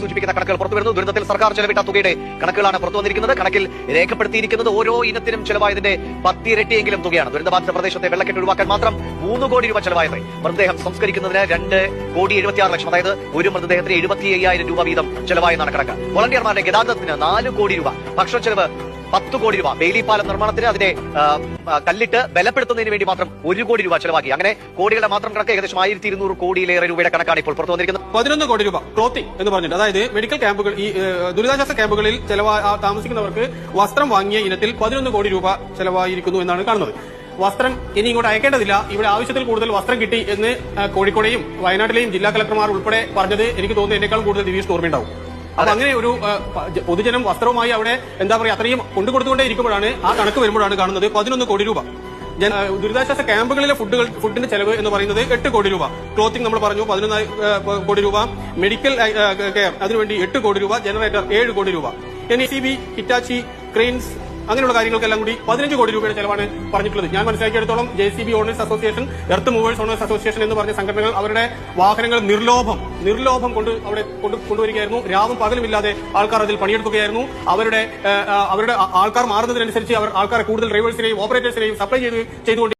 സൂചിപ്പിക്കുന്ന കണക്കുകൾ പുറത്തു വരുന്നു. ദുരന്തത്തിൽ സർക്കാർ ചെലവിട്ട തുകയുടെ കണക്കുകളാണ് പുറത്തു വന്നിരിക്കുന്നത്. കണക്കിൽ രേഖപ്പെടുത്തിയിരിക്കുന്നത് ഓരോ ഇനത്തിനും ചെലവായതിന്റെ പത്തിരട്ടിയെങ്കിലും തുകയാണ്. ദുരന്തബാധിത പ്രദേശത്തെ വെള്ളക്കെട്ട് ഒഴിവാക്കാൻ മാത്രം മൂന്ന് കോടി രൂപ ചെലവായത് മൃതദേഹം സംസ്കരിക്കുന്നതിന് രണ്ട് കോടി എഴുപത്തിയാറ് ലക്ഷം അതായത് ഒരു മൃതദേഹത്തിന് എഴുപത്തി അയ്യായിരം രൂപ വീതം ചെലവായെന്നാണ് കണക്ക്. വോളണ്ടിയർമാരുടെ ഗതാഗതത്തിന് നാല് കോടി രൂപ. ഭക്ഷണ ചെലവ് പത്ത് കോടി രൂപ. ബെയിലി പാലം നിർമ്മാണത്തിന് അതിനെ കല്ലിട്ട് ബലപ്പെടുത്തുന്നതിന് വേണ്ടി മാത്രം ഒരു കോടി രൂപ ചെലവാക്കി. അങ്ങനെ കോടികളുടെ മാത്രം കണക്ക് ഏകദേശം ആയിരത്തി ഇരുന്നൂറ് കോടിയിലേറെ രൂപയുടെ കണക്കാണ് ഇപ്പോൾ പുറത്തു വന്നിരിക്കുന്നത്. പതിനൊന്ന് കോടി രൂപ. ക്ലോത്തിങ് എന്ന് പറഞ്ഞിട്ട്. അതായത് മെഡിക്കൽ ക്യാമ്പുകൾ ഈ ദുരിതാശ്വാസ ക്യാമ്പുകളിൽ താമസിക്കുന്നവർക്ക് വസ്ത്രം വാങ്ങിയ ഇനത്തിൽ പതിനൊന്ന് കോടി രൂപ ചെലവായിരിക്കുന്നു എന്നാണ് കാണുന്നത്. വസ്ത്രം ഇനി ഇങ്ങോട്ട് അയക്കേണ്ടതില്ല. ഇവിടെ ആവശ്യത്തിൽ കൂടുതൽ വസ്ത്രം കിട്ടി എന്ന് കോഴിക്കോടെയും വയനാട്ടിലെയും ജില്ലാ കലക്ടർമാർ ഉൾപ്പെടെ പറഞ്ഞത് എനിക്ക് തോന്നുന്നു എന്നേക്കാളും കൂടുതൽ ദിവീഷ് ഓർമ്മയുണ്ടാവും. അപ്പൊ അങ്ങനെ ഒരു പൊതുജനം വസ്ത്രവുമായി അവിടെ എന്താ പറയാ അത്രയും കൊണ്ടുകൊടുത്തുകൊണ്ടേ ഇരിക്കുമ്പോഴാണ് ആ കണക്ക് വരുമ്പോഴാണ് കാണുന്നത് പതിനൊന്ന് കോടി രൂപ. ദുരിതാശ്വാസ ക്യാമ്പുകളിലെ ഫുഡുകൾ ഫുഡിന്റെ ചെലവ് എന്ന് പറയുന്നത് എട്ട് കോടി രൂപ. ക്ലോത്തിങ് നമ്മൾ പറഞ്ഞു പതിനൊന്ന് കോടി രൂപ. മെഡിക്കൽ കെയർ അതിനുവേണ്ടി എട്ട് കോടി രൂപ. ജനറേറ്റർ ഏഴ് കോടി രൂപ. N C B Hitachi cranes അങ്ങനെയുള്ള കാര്യങ്ങൾക്കെല്ലാം കൂടി പതിനഞ്ച് കോടി രൂപയുടെ ചെലവാണ് പറഞ്ഞിട്ടുള്ളത്. ഞാൻ മനസ്സിലാക്കിയെടുത്തോളം J C B owners association earth movers owners association എന്ന് പറഞ്ഞ സംഘടനകൾ അവരുടെ വാഹനങ്ങൾ നിർലോഭം നിർലോഭം കൊണ്ട് അവിടെ കൊണ്ട് കൊണ്ടുവരികയായിരുന്നു. രാവും പകലുമില്ലാതെ ആൾക്കാർ അതിൽ പണിയെടുക്കുകയായിരുന്നു. അവരുടെ അവരുടെ ആൾക്കാർ മാറുന്നതിനനുസരിച്ച് അവർ ആൾക്കാരെ കൂടുതൽ ഡ്രൈവേഴ്സിനെയും ഓപ്പറേറ്റേഴ്സിനെയും സപ്ലൈ ചെയ്ത് ചെയ്തുകൊണ്ട്